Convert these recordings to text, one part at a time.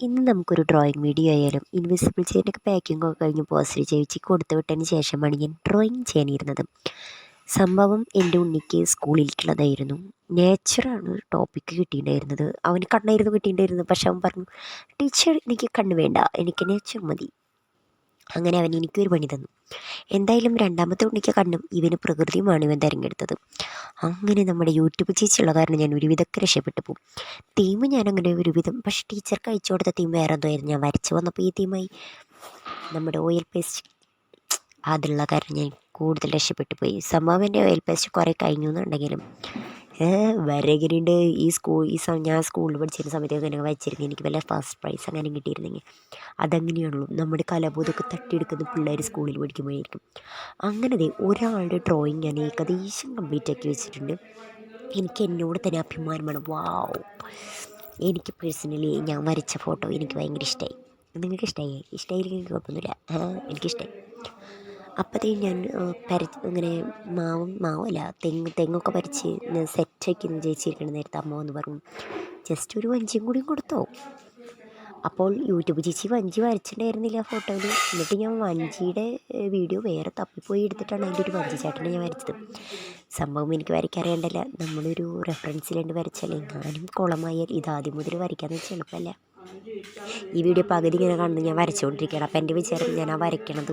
ഇന്ന് നമുക്കൊരു drawing video ആയാലും ഇൻവിസിബിൾ ചെയിനൊക്കെ പാക്കിംഗ് ഒക്കെ കഴിഞ്ഞ് പോസ്റ്റർ ചേച്ചി കൊടുത്തു വിട്ടതിന് ശേഷമാണ് ഞാൻ ഡ്രോയിങ് ചെയ്യാനിരുന്നത് സംഭവം എന്റെ ഉണ്ണിക്ക് സ്കൂളിലേക്കുള്ളതായിരുന്നു. നേച്ചറാണ് ടോപ്പിക്ക് കിട്ടിയിട്ടുണ്ടായിരുന്നത്. അവന് കണ്ണായിരുന്നു കിട്ടിയിട്ടുണ്ടായിരുന്നത്. പക്ഷെ അവൻ പറഞ്ഞു ടീച്ചർ എനിക്ക് കണ്ണ് വേണ്ട. എനിക്ക് നേച്ചർ മതി. അങ്ങനെ അവൻ എനിക്കൊരു പണി തന്നു. എന്തായാലും രണ്ടാമത്തെ ഉണ്ണിക്ക് കണ്ണും ഇവന് പ്രകൃതിയുമാണ് ഇവൻ തിരഞ്ഞെടുത്തത്. അങ്ങനെ നമ്മുടെ യൂട്യൂബ് ചേച്ചിയുള്ള കാരണം ഞാൻ ഒരുവിധമൊക്കെ രക്ഷപ്പെട്ടു പോകും. തീം ഞാനങ്ങനെ ഒരുവിധം പക്ഷെ ടീച്ചർക്ക് അയച്ചു കൊടുത്ത തീം വേറെ എന്തോ ആയിരുന്നു. ഞാൻ വരച്ച് വന്നപ്പോൾ ഈ തീമായി നമ്മുടെ ഓയിൽ പേസ്റ്റ് അതുള്ള കാരണം ഞാൻ കൂടുതൽ രക്ഷപ്പെട്ടു പോയി. സംഭവം എന്റെ ഓയിൽ പേസ്റ്റ് കുറേ കഴിഞ്ഞു എന്നുണ്ടെങ്കിലും വരകിനുണ്ട് ഈ സ്കൂൾ ഈ ഞാൻ സ്കൂളിൽ പഠിച്ചിരുന്ന സമയത്ത് അങ്ങനെ വെച്ചിരുന്നു എനിക്ക് വല്ല ഫസ്റ്റ് പ്രൈസ് അങ്ങനെ കിട്ടിയിരുന്നെങ്കിൽ. അതങ്ങനെയാണല്ലോ. നമ്മുടെ കലബോധമൊക്കെ തട്ടിയെടുക്കുന്ന പിള്ളേർ സ്കൂളിൽ പഠിക്കുമ്പോഴായിരിക്കും. അങ്ങനെ ഒരാളുടെ ഡ്രോയിങ് ഞാൻ ഏകദേശം കംപ്ലീറ്റ് ആക്കി വെച്ചിട്ടുണ്ട്. എനിക്ക് എന്നോട് തന്നെ അഭിമാനമാണ് വാവ് എനിക്ക് പേഴ്സണലി ഞാൻ വരച്ച ഫോട്ടോ എനിക്ക് ഭയങ്കര ഇഷ്ടമായി നിങ്ങൾക്ക് ഇഷ്ടമായി ഇഷ്ടമായിരിക്കും കുഴപ്പമൊന്നുമില്ല എനിക്കിഷ്ടമായി അപ്പോഴത്തേക്കും ഞാൻ പര ഇങ്ങനെ മാവും മാവല്ല തെങ്ങ് തെങ്ങൊക്കെ പരിച്ച് ഞാൻ സെറ്റാക്കി ചേച്ചിരിക്കണ നേരത്തെ അമ്മ എന്ന് പറഞ്ഞു ജസ്റ്റ് ഒരു വഞ്ചിയും കൂടിയും കൊടുത്തോ. അപ്പോൾ യൂട്യൂബ് ചേച്ചി വഞ്ചി വരച്ചിട്ടുണ്ടായിരുന്നില്ല ഫോട്ടോയിൽ എന്നിട്ട് ഞാൻ വഞ്ചിയുടെ വീഡിയോ വേറെ തപ്പിപ്പോയി എടുത്തിട്ടാണ് അതിന്റെ ഒരു വഞ്ചി ചാട്ടിനെ ഞാൻ വരച്ചത്. സംഭവം എനിക്ക് വരയ്ക്കറിയണ്ടല്ല. നമ്മളൊരു റെഫറൻസിലുണ്ട് വരച്ചാൽ എങ്ങാനും കുളമായാൽ ഇതാദ്യം മുതൽ വരയ്ക്കാമെന്ന് വെച്ചാൽ എളുപ്പമല്ല. ഈ വീഡിയോ പകുതി ഇങ്ങനെ കാണുന്നത് ഞാൻ വരച്ചുകൊണ്ടിരിക്കുകയാണ്. അപ്പോൾ എന്റെ വിചാരം ഞാൻ ആ വരയ്ക്കണത്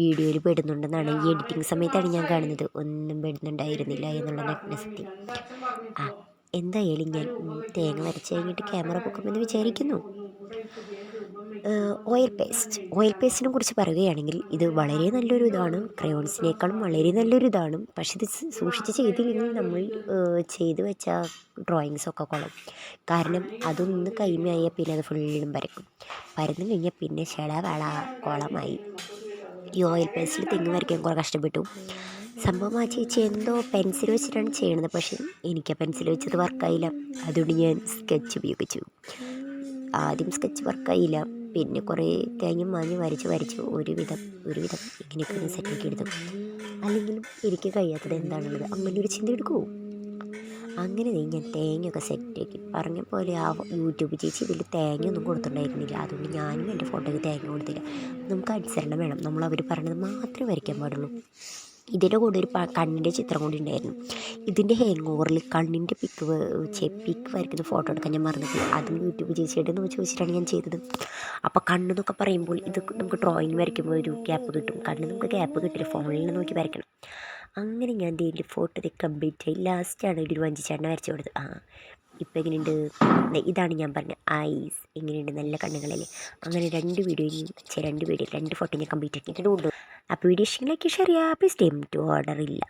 വീഡിയോയിൽ പെടുന്നുണ്ടെന്നാണ്. ഈ എഡിറ്റിംഗ് സമയത്താണ് ഞാൻ കാണുന്നത്. ഒന്നും പെടുന്നുണ്ടായിരുന്നില്ല എന്നുള്ള നഗ്നസത്യം ആ എന്തായാലും ഞാൻ? തേങ്ങ വരച്ച് കഴിഞ്ഞിട്ട് ക്യാമറ പൊക്കുമെന്ന് വിചാരിക്കുന്നു. ഓയിൽ പേസ്റ്റ് ഓയിൽ പേസ്റ്റിനെ കുറിച്ച് പറയുകയാണെങ്കിൽ ഇത് വളരെ നല്ലൊരു ഇതാണ്. ക്രയോൺസിനേക്കാളും വളരെ നല്ലൊരു ഇതാണ്. പക്ഷെ ഇത് സൂക്ഷിച്ച് ചെയ്തില്ലെങ്കിൽ നമ്മൾ ചെയ്തു വെച്ച ഡ്രോയിങ്സൊക്കെ കൊള്ളും. കാരണം അതൊന്ന് കൈമയായാൽ പിന്നെ അത് ഫുള്ളും വരക്കും പരന്നു കഴിഞ്ഞാൽ പിന്നെ ഷെള വള കുളമായി. ഈ ഓയിൽ പേസ്റ്റിൽ തെങ്ങ് വരയ്ക്കാൻ കുറേ കഷ്ടപ്പെട്ടു. സംഭവം ആ ചേച്ചി എന്തോ പെൻസിൽ വെച്ചിട്ടാണ് ചെയ്യണത് പക്ഷേ എനിക്ക് ആ പെൻസിൽ വെച്ചത് വർക്കായില്ല അതുകൊണ്ട് ഞാൻ സ്കെച്ച് ഉപയോഗിച്ചു. ആദ്യം സ്കെച്ച് വർക്കായില്ല പിന്നെ കുറേ തേങ്ങയും മാഞ്ഞ് വരച്ച് വരച്ച് ഒരുവിധം ഒരുവിധം ഇങ്ങനെയൊക്കെ സെറ്റാക്കി എടുത്തു. അല്ലെങ്കിലും എനിക്ക് കഴിയാത്തത് എന്താണുള്ളത്? അങ്ങനെ ഒരു ചിന്ത എടുക്കൂ. അങ്ങനെ ഞാൻ തേങ്ങയൊക്കെ സെറ്റാക്കി പറഞ്ഞ പോലെ ആ യൂട്യൂബ് ചേച്ചി ഇതിൽ തേങ്ങയൊന്നും കൊടുത്തിട്ടുണ്ടായിരുന്നില്ല. അതുകൊണ്ട് ഞാനും എന്റെ ഫോട്ടോയ്ക്ക് തേങ്ങ കൊടുത്തില്ല. നമുക്ക് അനുസരണം വേണം. നമ്മൾ അവർ പറഞ്ഞത് മാത്രമേ വരയ്ക്കാൻ പാടുള്ളൂ. ഇതിന്റെ കൂടെ ഒരു കണ്ണിന്റെ ചിത്രം കൂടി ഉണ്ടായിരുന്നു. ഇതിന്റെ ഹാങ് ഓവറിൽ കണ്ണിന്റെ പിക്ക് പിക്ക് വരയ്ക്കുന്ന ഫോട്ടോ എടുക്കാൻ ഞാൻ മറന്നിട്ട് അതും യൂട്യൂബ് ചേച്ചിയുടെ എന്ന് ചോദിച്ചിട്ടാണ് ഞാൻ ചെയ്തത്. അപ്പോൾ കണ്ണെന്നൊക്കെ പറയുമ്പോൾ ഇത് നമുക്ക് ഡ്രോയിങ് വരയ്ക്കുമ്പോൾ ഒരു ഗ്യാപ്പ് കിട്ടും. കണ്ണ് നമുക്ക് ഗ്യാപ്പ് കിട്ടില്ല. ഫോണിൽ നോക്കി വരയ്ക്കണം. അങ്ങനെ ഞാൻ ഇതിന്റെ ഫോട്ടോ കംപ്ലീറ്റ് ആയി. ലാസ്റ്റാണ് ഒരു വഞ്ചിച്ചാടിനെ വരച്ചു കൊടുത്തത്. ആ ഇപ്പം എങ്ങനെയുണ്ട്? ഇതാണ് ഞാൻ പറഞ്ഞ ഐസ് എങ്ങനെയുണ്ട്? നല്ല കണ്ണുകളല്ലേ? അങ്ങനെ രണ്ട് വീഡിയോയും രണ്ട് വീഡിയോ രണ്ട് ഫോട്ടോ ഞാൻ കംപ്ലീറ്റ് ആക്കിയിട്ടുണ്ട് അപ്പോൾ വീഡിയോ ഇഷ്ടങ്ങളൊക്കെ ഷെയർ ചെയ്യുക പ്ലീസ് ടൈം ടു ഓർഡർ ഇല്ല.